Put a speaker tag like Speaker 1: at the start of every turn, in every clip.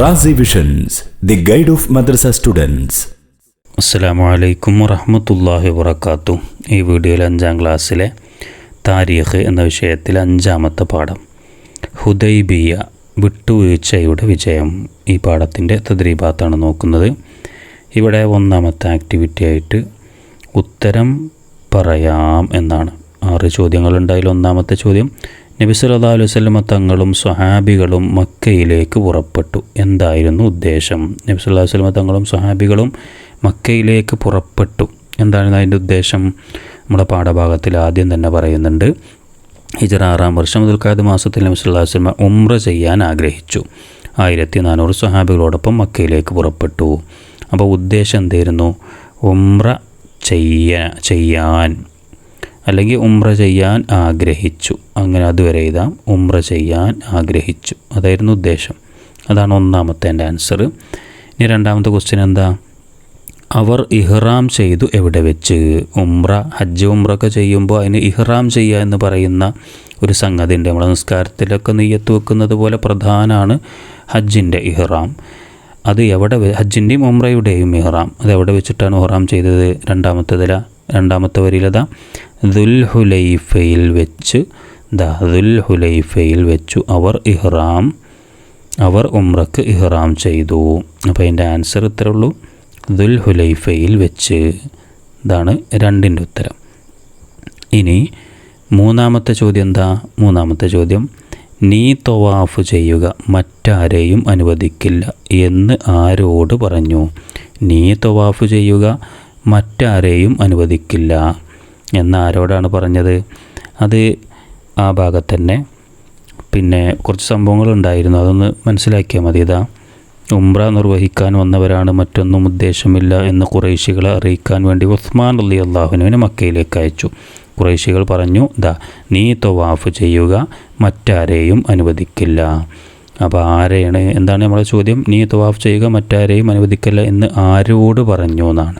Speaker 1: Razi visions the guide of madrasa students
Speaker 2: അസ്സാം വലൈക്കും വറഹമത്തല്ലാഹി വബർക്കാത്തു ഈ വീഡിയോയിൽ അഞ്ചാം ക്ലാസ്സിലെ താരീഖ് എന്ന വിഷയത്തിൽ അഞ്ചാമത്തെ പാഠം. ഹുദൈബിയ വിട്ടുവീഴ്ചയുടെ വിജയം. ഈ പാഠത്തിന്റെ തദ്രീഭാത്താണ് നോക്കുന്നത്. ഇവിടെ ഒന്നാമത്തെ ആക്ടിവിറ്റി ആയിട്ട് ഉത്തരം പറയാം എന്നാണ്. ആറ് ചോദ്യങ്ങളുണ്ടായാലും ഒന്നാമത്തെ ചോദ്യം നബി സല്ലല്ലാഹു അലൈഹി വസല്ലമ തങ്ങളും സ്വഹാബികളും മക്കയിലേക്ക് പുറപ്പെട്ടു. എന്തായിരുന്നു ഉദ്ദേശം? നബി സല്ലല്ലാഹു അലൈഹി വസല്ലമ തങ്ങളും സ്വഹാബികളും മക്കയിലേക്ക് പുറപ്പെട്ടു. എന്താണ് അതിന്റെ ഉദ്ദേശം? നമ്മുടെ പാഠഭാഗത്തിൽ ആദ്യം തന്നെ പറയുന്നുണ്ട് ഹിജറ ആറാം വർഷം ദുൽഖാദ് മാസത്തിൽ നബി സല്ലല്ലാഹു അലൈഹി വസല്ലമ ഉംറ ചെയ്യാൻ ആഗ്രഹിച്ചു. ആയിരത്തി നാനൂറ് സ്വഹാബികളോടൊപ്പം മക്കയിലേക്ക് പുറപ്പെട്ടു. അപ്പോൾ ഉദ്ദേശം എന്തായിരുന്നു? ഉംറ ചെയ്യ ചെയ്യാൻ. അല്ലെങ്കിൽ ഉംറ ചെയ്യാൻ ആഗ്രഹിച്ചു. അങ്ങനെ അതുവരെ എഴുതാം ഉംറ ചെയ്യാൻ ആഗ്രഹിച്ചു. അതായിരുന്നു ഉദ്ദേശം. അതാണ് ഒന്നാമത്തെ എന്റെ ആൻസർ ഇനി രണ്ടാമത്തെ ക്വസ്റ്റ്യൻ എന്താ? അവർ ഇഹ്റാം ചെയ്തു എവിടെ വെച്ച്? ഉംറ ഹജ്ജ് ഉംറൊക്കെ ചെയ്യുമ്പോൾ അതിന് ഇഹ്റാം ചെയ്യുക എന്ന് പറയുന്ന ഒരു സംഗതി ഉണ്ട് നമ്മുടെ നിസ്കാരത്തിലൊക്കെ നെയ്യത്ത് വെക്കുന്നത് പോലെ പ്രധാനമാണ് ഹജ്ജിന്റെ ഇഹ്റാം. അത് എവിടെ ഹജ്ജിന്റെയും ഉംറയുടെയും ഇഹ്റാം. അത് എവിടെ വെച്ചിട്ടാണ് ഇഹ്റാം ചെയ്തത്? രണ്ടാമത്തേതില രണ്ടാമത്തെ വരിയിലതാ. ദുൽ ഹുലൈഫയിൽ വെച്ച് ദാ ദുൽ ഹുലൈഫയിൽ വെച്ചു അവർ ഇഹ്റാം അവർ ഉമ്രക്ക് ഇഹ്റാം ചെയ്തു. അപ്പോൾ അതിന്റെ ആൻസർ ഇത്രേ ഉള്ളൂ. ദുൽഹുലൈഫയിൽ വെച്ച്. ഇതാണ് രണ്ടിന്റെ ഉത്തരം. ഇനി മൂന്നാമത്തെ ചോദ്യം എന്താ? മൂന്നാമത്തെ ചോദ്യം നീ തൊവാഫ് ചെയ്യുക മറ്റാരെയും അനുവദിക്കില്ല എന്ന് ആരോട് പറഞ്ഞു? നീ തൊവാഫ് ചെയ്യുക മറ്റാരെയും അനുവദിക്കില്ല എന്ന് ആരോടാണ് പറഞ്ഞത്? അത് ആ ഭാഗത്ത് തന്നെ പിന്നെ കുറച്ച് സംഭവങ്ങളുണ്ടായിരുന്നു. അതൊന്ന് മനസ്സിലാക്കിയാൽ മതി. ഇതാ ഉംറ നിർവഹിക്കാൻ വന്നവരാണ് മറ്റൊന്നും ഉദ്ദേശമില്ല എന്ന് കുറേശികളെ അറിയിക്കാൻ വേണ്ടി ഉസ്മാൻ അലി അള്ളാഹുനുവിനെ മക്കയിലേക്ക് അയച്ചു. കുറേശികൾ പറഞ്ഞു ദാ നീ തൊവാഫ് ചെയ്യുക മറ്റാരെയും അനുവദിക്കില്ല. അപ്പോൾ ആരെയാണ്? എന്താണ് നമ്മുടെ ചോദ്യം? നീ തൊവാഫ് ചെയ്യുക മറ്റാരെയും അനുവദിക്കില്ല എന്ന് ആരോട് പറഞ്ഞു എന്നാണ്.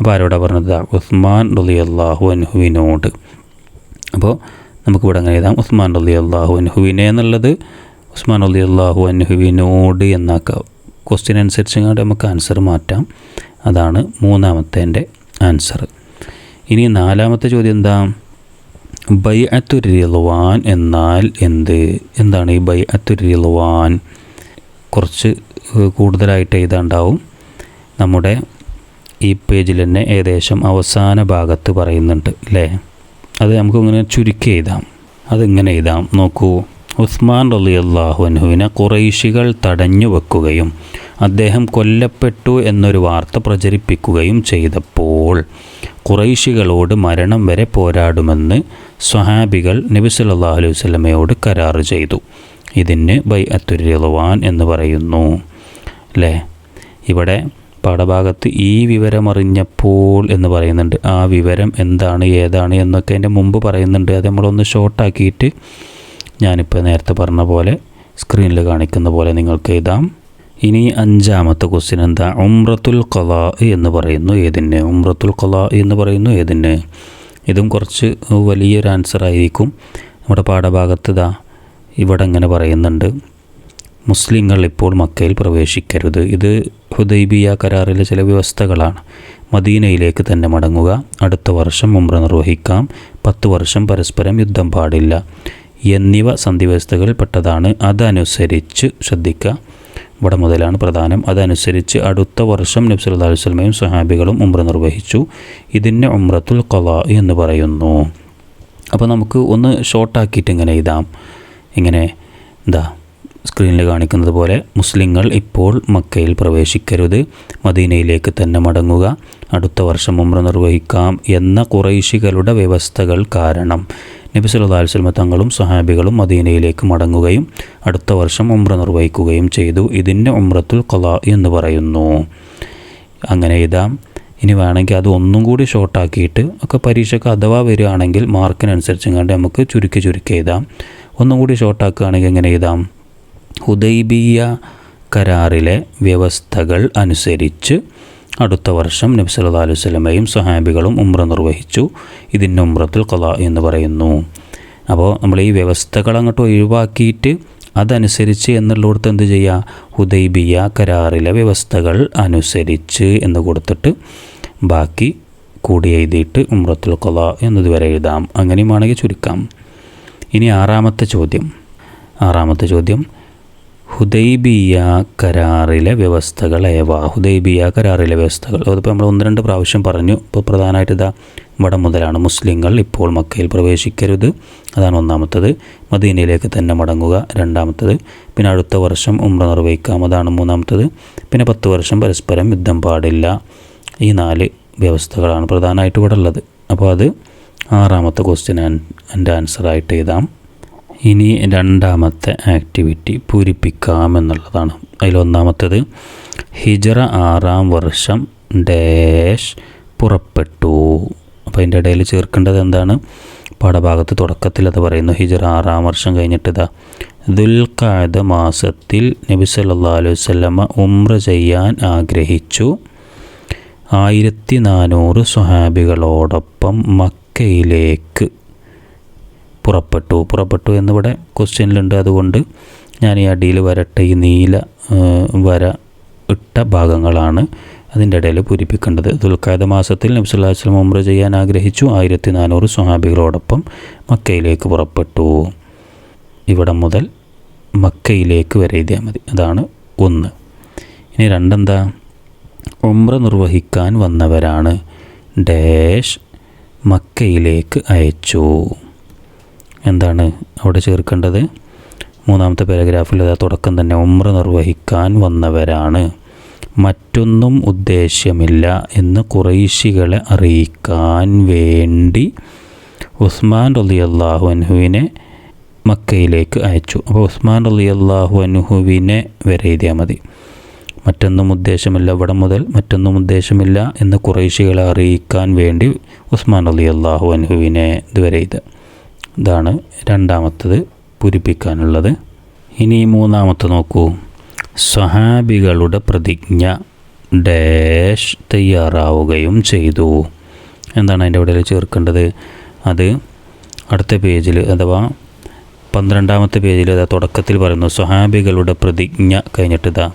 Speaker 2: അപ്പോൾ ആരോടാ പറഞ്ഞത്? ഉസ്മാൻ റലി അള്ളാഹു അൻഹുവിനോട്. അപ്പോൾ നമുക്കിവിടെ അങ്ങനെ എഴുതാം. ഉസ്മാൻ റലി അള്ളാഹു അൻഹുവിനെ എന്നുള്ളത് ഉസ്മാൻ അലി അള്ളാഹു അൻഹുവിനോട് എന്നാക്കാം. ക്വസ്റ്റ്യൻ അനുസരിച്ച് നമുക്ക് ആൻസർ മാറ്റാം. അതാണ് മൂന്നാമത്തെ എന്റെ ആൻസർ ഇനി നാലാമത്തെ ചോദ്യം എന്താ? ബൈ അത്തുരിൽവാൻ എന്നാൽ എന്ത്? എന്താണ് ഈ ബൈ അത്തുരിൽവാൻ കുറച്ച് കൂടുതലായിട്ട് എഴുതാണ്ടാവും. നമ്മുടെ ഈ പേജിൽ തന്നെ ഏകദേശം അവസാന ഭാഗത്ത് പറയുന്നുണ്ട് അല്ലേ അത് നമുക്ക് ഇങ്ങനെ ചുരുക്കി എഴുതാം. അതിങ്ങനെ എഴുതാം. നോക്കൂ. ഉസ്മാൻ റലി അള്ളാഹു അൻഹുവിനെ കുറൈശികൾ തടഞ്ഞു വെക്കുകയും അദ്ദേഹം കൊല്ലപ്പെട്ടു എന്നൊരു വാർത്ത പ്രചരിപ്പിക്കുകയും ചെയ്തപ്പോൾ കുറൈശികളോട് മരണം വരെ പോരാടുമെന്ന് സ്വഹാബികൾ നബി സല്ലല്ലാഹു അലൈഹി വസല്ലമയോട് കരാർ ചെയ്തു. ഇതിന് ബൈ അത്തുരിളവാൻ എന്ന് പറയുന്നു അല്ലേ ഇവിടെ പാഠഭാഗത്ത് ഈ വിവരമറിഞ്ഞപ്പോൾ എന്ന് പറയുന്നുണ്ട്. ആ വിവരം എന്താണ് ഏതാണ് എന്നൊക്കെ അതിന്റെ മുമ്പ് പറയുന്നുണ്ട്. അത് നമ്മളൊന്ന് ഷോർട്ടാക്കിയിട്ട് ഞാനിപ്പോൾ നേരത്തെ പറഞ്ഞ പോലെ സ്ക്രീനിൽ കാണിക്കുന്ന പോലെ നിങ്ങൾക്ക് എഴുതാം. ഇനി അഞ്ചാമത്തെ ക്വസ്റ്റ്യൻ എന്താ? ഉമ്രത്തുൽ കലാ എന്ന് പറയുന്നു. ഏതിന്? ഉമ്രത്തുൽ കലാ എന്ന് പറയുന്നു. ഏതിന്? ഇതും കുറച്ച് വലിയൊരു ആൻസർ ആയിരിക്കും. നമ്മുടെ പാഠഭാഗത്ത് ഇതാ ഇവിടെ ഇങ്ങനെ പറയുന്നുണ്ട്. മുസ്ലിങ്ങൾ ഇപ്പോൾ മക്കയിൽ പ്രവേശിക്കരുത്. ഇത് ഹുദൈബിയ കരാറിലെ ചില വ്യവസ്ഥകളാണ്. മദീനയിലേക്ക് തന്നെ മടങ്ങുക അടുത്ത വർഷം ഉംറ നിർവഹിക്കാം പത്ത് വർഷം പരസ്പരം യുദ്ധം പാടില്ല എന്നിവ സന്ധിവ്യവസ്ഥകളിൽ പെട്ടതാണ്. അതനുസരിച്ച് ശ്രദ്ധിക്കുക. ഇവിടെ മുതലാണ് പ്രധാനം. അതനുസരിച്ച് അടുത്ത വർഷം നബി സല്ലല്ലാഹു അലൈഹി വസല്ലമയും സ്വഹാബികളും ഉംറ നിർവഹിച്ചു. ഇതിനെ ഉംറത്തുൽ ഖലാ എന്ന് പറയുന്നു. അപ്പോൾ നമുക്ക് ഒന്ന് ഷോർട്ടാക്കിയിട്ട് ഇങ്ങനെ എഴുതാം. ഇങ്ങനെ എന്താ? സ്ക്രീനിൽ കാണിക്കുന്നത് പോലെ മുസ്ലിങ്ങൾ ഇപ്പോൾ മക്കയിൽ പ്രവേശിക്കരുത് മദീനയിലേക്ക് തന്നെ മടങ്ങുക അടുത്ത വർഷം ഉമ്ര നിർവഹിക്കാം എന്ന കുറൈശികളുടെ വ്യവസ്ഥകൾ കാരണം. നബി സല്ലല്ലാഹു അലൈഹി തങ്ങളും സഹാബികളും മദീനയിലേക്ക് മടങ്ങുകയും അടുത്ത വർഷം ഉംറ നിർവഹിക്കുകയും ചെയ്തു. ഇതിന്റെ ഉംറത്തുൽ ഖലാ എന്ന് പറയുന്നു. അങ്ങനെ ഇതാം. ഇനി വേണമെങ്കിൽ അത് ഒന്നും കൂടി ഷോർട്ടാക്കിയിട്ട് ഒക്കെ പരീക്ഷയ്ക്ക് അഥവാ വരികയാണെങ്കിൽ മാർക്കിനനുസരിച്ച് കണ്ട് നമുക്ക് ചുരുക്കി ചുരുക്കി എഴുതാം. ഒന്നും കൂടി ഷോർട്ടാക്കുകയാണെങ്കിൽ എങ്ങനെ എഴുതാം? ഹുദൈബിയ കരാറിലെ വ്യവസ്ഥകൾ അനുസരിച്ച് അടുത്ത വർഷം നബി സല്ലല്ലാഹു അലൈഹി വസല്ലമയും സ്വഹാബികളും ഉംറ നിർവഹിച്ചു. ഇതിന് ഉംറത്തുൽ കല എന്ന് പറയുന്നു. അപ്പോൾ നമ്മൾ ഈ വ്യവസ്ഥകൾ അങ്ങോട്ട് ഒഴിവാക്കിയിട്ട് അതനുസരിച്ച് എന്നുള്ളിടത്ത് എന്ത് ചെയ്യുക? ഹുദൈബിയ കരാറിലെ വ്യവസ്ഥകൾ അനുസരിച്ച് എന്ന് കൊടുത്തിട്ട് ബാക്കി കൂടി എഴുതിയിട്ട് ഉമ്രത്തുൽ കല എന്നതുവരെ എഴുതാം. അങ്ങനെയുമാണെങ്കിൽ ചുരുക്കാം. ഇനി ആറാമത്തെ ചോദ്യം. ആറാമത്തെ ചോദ്യം. ഹുദൈബിയ കരാറിലെ വ്യവസ്ഥകൾ ഏവ? ഹുദൈബിയ കരാറിലെ വ്യവസ്ഥകൾ. അതിപ്പോൾ നമ്മൾ ഒന്ന് രണ്ട് പ്രാവശ്യം പറഞ്ഞു. ഇപ്പോൾ പ്രധാനമായിട്ട് ഇതാ ഇവിടെ മുതലാണ്. മുസ്ലിങ്ങൾ ഇപ്പോൾ മക്കയിൽ പ്രവേശിക്കരുത്. അതാണ് ഒന്നാമത്തത്. മദീനയിലേക്ക് തന്നെ മടങ്ങുക രണ്ടാമത്തത്. പിന്നെ അടുത്ത വർഷം ഉമ്ര നിർവഹിക്കാം. അതാണ് മൂന്നാമത്തത്. പിന്നെ പത്ത് വർഷം പരസ്പരം യുദ്ധം പാടില്ല. ഈ നാല് വ്യവസ്ഥകളാണ് പ്രധാനമായിട്ട് ഇവിടെ ഉള്ളത്. അപ്പോൾ അത് ആറാമത്തെ ക്വസ്റ്റ്യൻ എന്റെ ആൻസറായിട്ട് എഴുതാം. ഇനി രണ്ടാമത്തെ ആക്ടിവിറ്റി പൂരിപ്പിക്കാം എന്നുള്ളതാണ്. അതിലൊന്നാമത്തേത് ഹിജറ ആറാം വർഷം ഡാഷ് പുറപ്പെട്ടു. അപ്പോൾ അതിന്റെ ഇടയിൽ ചേർക്കേണ്ടത് എന്താണ്? പാഠഭാഗത്ത് തുടക്കത്തിൽ അത് പറയുന്നു ഹിജറ ആറാം വർഷം കഴിഞ്ഞിട്ട് ഇതാ ദുൽഖാദ മാസത്തിൽ നബി സല്ലാ അലൈഹി വല്ലമ ഉംറ ചെയ്യാൻ ആഗ്രഹിച്ചു. ആയിരത്തി നാനൂറ് സ്വഹാബികളോടൊപ്പം മക്കയിലേക്ക് പുറപ്പെട്ടു. പുറപ്പെട്ടു എന്നിവിടെ ക്വസ്റ്റ്യനിലുണ്ട്. അതുകൊണ്ട് ഞാൻ ഈ അടിയിൽ വരട്ടെ. ഈ നീല വര ഇട്ട ഭാഗങ്ങളാണ് അതിന്റെ ഇടയിൽ പൂരിപ്പിക്കേണ്ടത്. ദുൽഖാദ മാസത്തിൽ നബ്സുല്ലാസ്ലം ഉമ്ര ചെയ്യാൻ ആഗ്രഹിച്ചു. ആയിരത്തി നാനൂറ് സ്വഹാബികളോടൊപ്പം മക്കയിലേക്ക് പുറപ്പെട്ടു. ഇവിടെ മുതൽ മക്കയിലേക്ക് വരെ എഴുതിയാൽ മതി. അതാണ് ഒന്ന്. ഇനി രണ്ടെന്താ? ഉമ്ര നിർവഹിക്കാൻ വന്നവരാണ് ഡാഷ് മക്കയിലേക്ക് അയച്ചു. എന്താണ് അവിടെ ചേർക്കേണ്ടത്? മൂന്നാമത്തെ പാരഗ്രാഫിൽ അതാ തുടക്കം തന്നെ ഉമ്ര നിർവഹിക്കാൻ വന്നവരാണ്. മറ്റൊന്നും ഉദ്ദേശ്യമില്ല എന്ന് കുറൈശികളെ അറിയിക്കാൻ വേണ്ടി ഉസ്മാൻ റലി അള്ളാഹു അനുഹുവിനെ മക്കയിലേക്ക് അയച്ചു. അപ്പോൾ ഉസ്മാൻ റലി അള്ളാഹു അനുഹുവിനെ വരെ എഴുതിയാൽ മതി. മറ്റൊന്നും ഉദ്ദേശമില്ല ഇവിടെ മുതൽ മറ്റൊന്നും ഉദ്ദേശമില്ല എന്ന് കുറേശികളെ അറിയിക്കാൻ വേണ്ടി ഉസ്മാൻ അലി അള്ളാഹു അനുഹുവിനെ ഇതുവരെ ഇത് ഇതാണ് രണ്ടാമത്തത് പൂരിപ്പിക്കാനുള്ളത്. ഇനി മൂന്നാമത്തെ നോക്കൂ. സ്വഹാബികളുടെ പ്രതിജ്ഞ ഡാഷ് തയ്യാറാവുകയും ചെയ്തു. എന്താണ് അതിന്റെ ഇവിടെ ചേർക്കേണ്ടത്? അത് അടുത്ത പേജിൽ അഥവാ പന്ത്രണ്ടാമത്തെ പേജിൽ അതാ തുടക്കത്തിൽ പറയുന്നു സ്വഹാബികളുടെ പ്രതിജ്ഞ കഴിഞ്ഞിട്ട് ഇതാ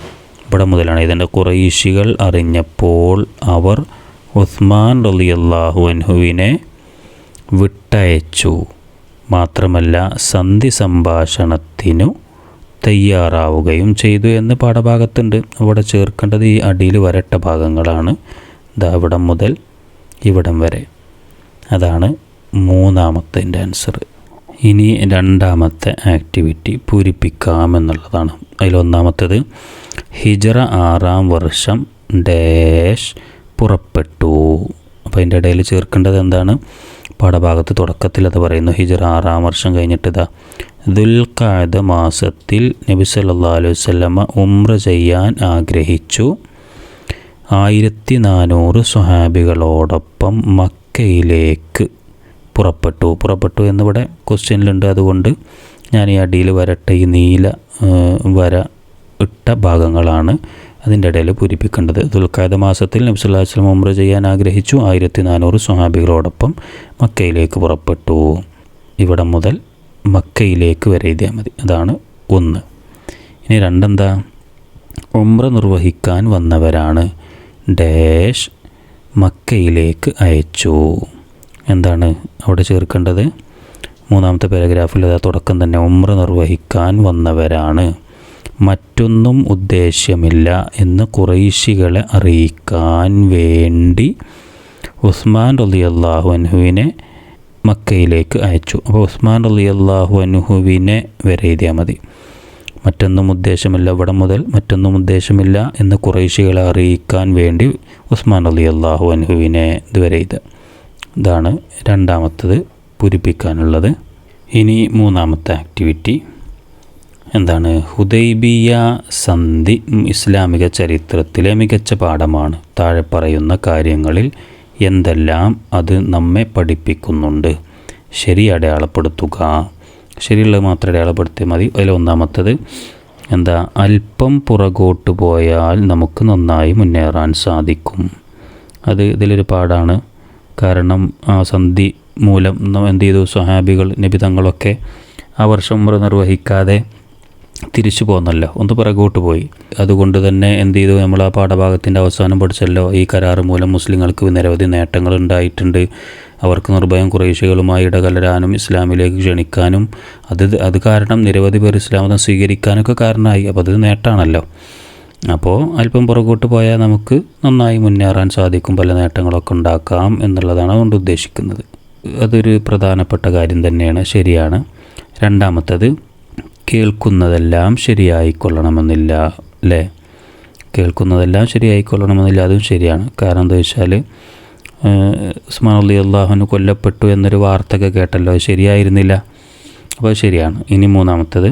Speaker 2: ഇവിടെ മുതലാണ്. ഇതിന്റെ കുറേശികൾ അറിഞ്ഞപ്പോൾ അവർ ഉസ്മാൻ റലിയല്ലാഹു അൻഹുവിനെ വിട്ടയച്ചു. മാത്രമല്ല സന്ധി സംഭാഷണത്തിനു തയ്യാറാവുകയും ചെയ്തു എന്ന് പാഠഭാഗത്തുണ്ട്. അവിടെ ചേർക്കേണ്ടത് ഈ അടിയിൽ വരട്ട ഭാഗങ്ങളാണ്. ഇതവിടം മുതൽ ഇവിടം വരെ. അതാണ് മൂന്നാമത്തെ ആൻസർ ഇനി രണ്ടാമത്തെ ആക്ടിവിറ്റി പൂരിപ്പിക്കാമെന്നുള്ളതാണ്. അതിലൊന്നാമത്തേത് ഹിജറ ആറാം വർഷം ഡാഷ് പുറപ്പെട്ടു. അപ്പോൾ അതിന്റെ ഇടയിൽ ചേർക്കേണ്ടത് എന്താണ്? പാഠഭാഗത്ത് തുടക്കത്തിൽ അത് പറയുന്നു ഹിജറ ആറാം വർഷം കഴിഞ്ഞിട്ട് ഇതാ ദുൽഖാദ മാസത്തിൽ നബി സല്ലാ അലൈഹി വല്ലമ ഉംറ ചെയ്യാൻ ആഗ്രഹിച്ചു. ആയിരത്തി നാനൂറ് സ്വഹാബികളോടൊപ്പം മക്കയിലേക്ക് പുറപ്പെട്ടു. പുറപ്പെട്ടു എന്നിവിടെ ക്വസ്റ്റ്യനിലുണ്ട്. അതുകൊണ്ട് ഞാൻ ഈ അടിയിൽ വരട്ടെ ഈ നീല വര ഇട്ട ഭാഗങ്ങളാണ്. അതിന്റെ ഇടയിൽ പൂരിപ്പിക്കേണ്ടത് ദുൽഖാദ മാസത്തിൽ നബ്സുല്ലാസ്ലം ഉമ്ര ചെയ്യാൻ ആഗ്രഹിച്ചു. ആയിരത്തി നാനൂറ് സ്വഹാബികളോടൊപ്പം മക്കയിലേക്ക് പുറപ്പെട്ടു. ഇവിടെ മുതൽ മക്കയിലേക്ക് വരെ എഴുതിയാൽ മതി. അതാണ് ഒന്ന്. ഇനി രണ്ടെന്താ? ഉമ്ര നിർവഹിക്കാൻ വന്നവരാണ്. ഡാഷ് മക്കയിലേക്ക് അയച്ചു. എന്താണ് അവിടെ ചേർക്കേണ്ടത്? മൂന്നാമത്തെ പാരഗ്രാഫിൽ അതാ തുടക്കം തന്നെ. ഉമ്ര നിർവഹിക്കാൻ വന്നവരാണ്. മറ്റൊന്നും ഉദ്ദേശ്യമില്ല എന്ന് കുറൈശികളെ അറിയിക്കാൻ വേണ്ടി ഉസ്മാൻ റലി അള്ളാഹു അൻഹുവിനെ മക്കയിലേക്ക് അയച്ചു. അപ്പോൾ ഉസ്മാൻ റലി അള്ളാഹു അൻഹുവിനെ വരെ എഴുതിയാൽ മതി. മറ്റൊന്നും ഉദ്ദേശമില്ല ഇവിടെ മുതൽ മറ്റൊന്നും ഉദ്ദേശമില്ല എന്ന് കുറേശികളെ അറിയിക്കാൻ വേണ്ടി ഉസ്മാൻ അലി അള്ളാഹു അൻഹുവിനെ ഇതുവരെ ഇത് ഇതാണ് രണ്ടാമത്തത് പൂരിപ്പിക്കാനുള്ളത്. ഇനി മൂന്നാമത്തെ ആക്ടിവിറ്റി എന്താണ്? ഹുദൈബിയ സന്ധി ഇസ്ലാമിക ചരിത്രത്തിലെ മികച്ച പാഠമാണ്. താഴെ പറയുന്ന കാര്യങ്ങളിൽ എന്തെല്ലാം അത് നമ്മെ പഠിപ്പിക്കുന്നുണ്ട്. ശരി അടയാളപ്പെടുത്തുക. ശരിയുള്ളത് മാത്രം അടയാളപ്പെടുത്തിയാൽ മതി. അതിൽ ഒന്നാമത്തത് എന്താ? അല്പം പുറകോട്ട് പോയാൽ നമുക്ക് നന്നായി മുന്നേറാൻ സാധിക്കും. അത് ഇതിലൊരു പാടാണ് കാരണം ആ സന്ധി മൂലം എന്ത് ചെയ്തു? സ്വഹാബികൾ നിബിതങ്ങളൊക്കെ ആ വർഷം മുറ നിർവഹിക്കാതെ തിരിച്ചു പോന്നല്ലോ. ഒന്ന് പിറകോട്ട് പോയി. അതുകൊണ്ട് തന്നെ എന്ത് ചെയ്തു? നമ്മൾ ആ പാഠഭാഗത്തിന്റെ അവസാനം പഠിച്ചല്ലോ. ഈ കരാർ മൂലം മുസ്ലിങ്ങൾക്ക് നിരവധി നേട്ടങ്ങൾ ഉണ്ടായിട്ടുണ്ട്. അവർക്ക് നിർഭയം കുറേശികളുമായി ഇടകലരാനും ഇസ്ലാമിലേക്ക് ക്ഷണിക്കാനും അത് അത് കാരണം നിരവധി പേർ ഇസ്ലാം മതം സ്വീകരിക്കാനൊക്കെ കാരണമായി. അപ്പോൾ അത് നേട്ടമാണല്ലോ. അപ്പോൾ അല്പം പുറകോട്ട് പോയാൽ നമുക്ക് നന്നായി മുന്നേറാൻ സാധിക്കും. പല നേട്ടങ്ങളൊക്കെ ഉണ്ടാക്കാം എന്നുള്ളതാണ് അതുകൊണ്ട് ഉദ്ദേശിക്കുന്നത്. അതൊരു പ്രധാനപ്പെട്ട കാര്യം തന്നെയാണ്. ശരിയാണ്. രണ്ടാമത്തത് കേൾക്കുന്നതെല്ലാം ശരിയായിക്കൊള്ളണമെന്നില്ല അല്ലേ? കേൾക്കുന്നതെല്ലാം ശരിയായിക്കൊള്ളണമെന്നില്ല അതും ശരിയാണ്. കാരണം എന്താ വെച്ചാൽ ഉസ്മാൻ അലി അള്ളാഹുന് കൊല്ലപ്പെട്ടു എന്നൊരു വാർത്തയൊക്കെ കേട്ടല്ലോ ശരിയായിരുന്നില്ല. അപ്പോൾ ശരിയാണ്. ഇനി മൂന്നാമത്തത്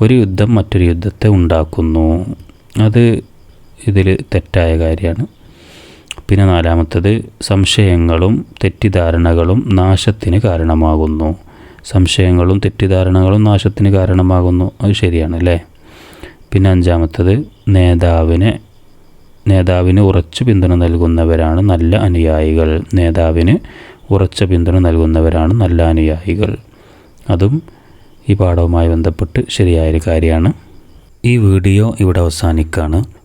Speaker 2: ഒരു യുദ്ധം മറ്റൊരു യുദ്ധത്തെ ഉണ്ടാക്കുന്നു. അത് ഇതിൽ തെറ്റായ കാര്യമാണ്. പിന്നെ നാലാമത്തത് സംശയങ്ങളും തെറ്റിദ്ധാരണകളും നാശത്തിന് കാരണമാകുന്നു. സംശയങ്ങളും തെറ്റിദ്ധാരണകളും നാശത്തിന് കാരണമാകുന്നു. അത് ശരിയാണ് അല്ലേ? പിന്നെ അഞ്ചാമത്തത് നേതാവിനെ നേതാവിന് ഉറച്ച പിന്തുണ നൽകുന്നവരാണ് നല്ല അനുയായികൾ. നേതാവിന് ഉറച്ച പിന്തുണ നൽകുന്നവരാണ് നല്ല അനുയായികൾ. അതും ഈ പാഠവുമായി ബന്ധപ്പെട്ട് ശരിയായൊരു കാര്യമാണ്. ഈ വീഡിയോ ഇവിടെ അവസാനിക്കുകയാണ്